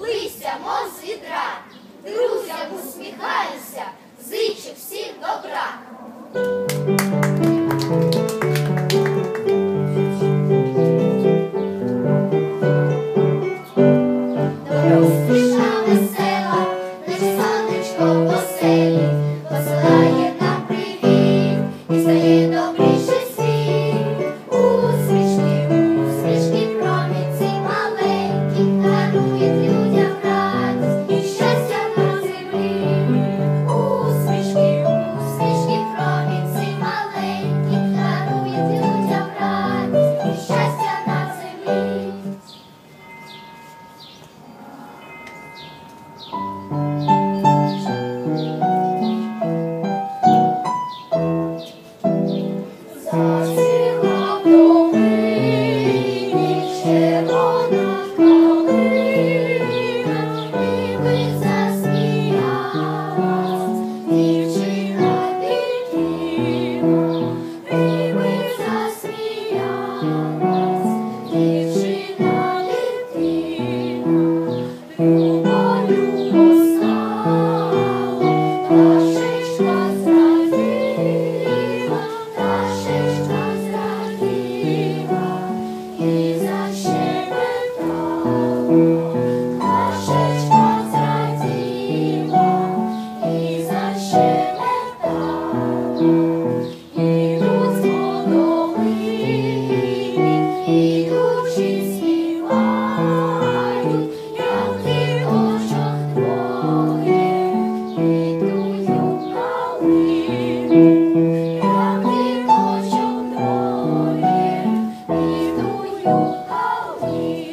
листя мов з відра, друзям у You.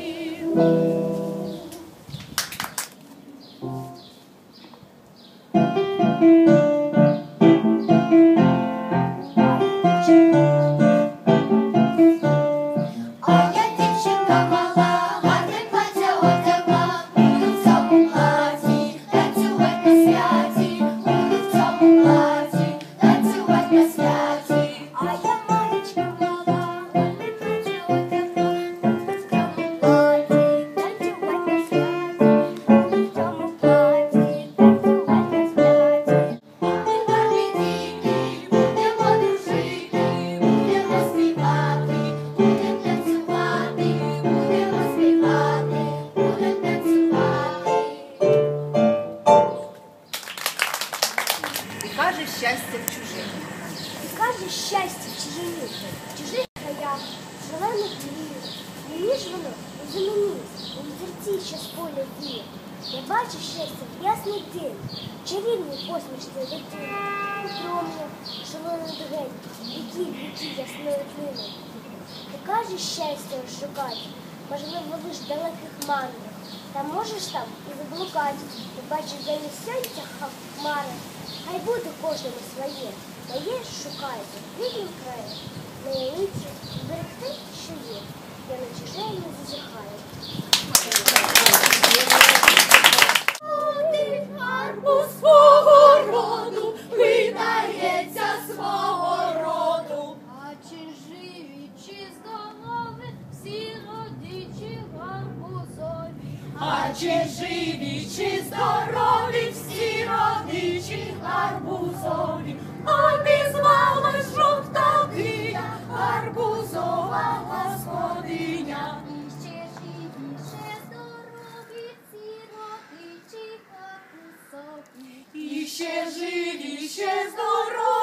щастя в чужих. І каже щастя в чужині, в чужих краях, зелених двір. Не ніж воно у землі, у зерці, що з поля діє. Я бачу щастя в ясний день, чарівні посмішці дитини, Укромно, шалено догень, віки, віки ясною тлини. Ти каже щастя шукати, можливо, лиш далеких мандрах. Та можеш там і заблукати, побачиш за місця хмари. Хай буде кожному своє, моє шукайте, ріднім краєм. чи живі, чи здорові, всі родичі гарбузові, обізвалась жовтовія, гарбузова господиня. І ще живі, ще здорові.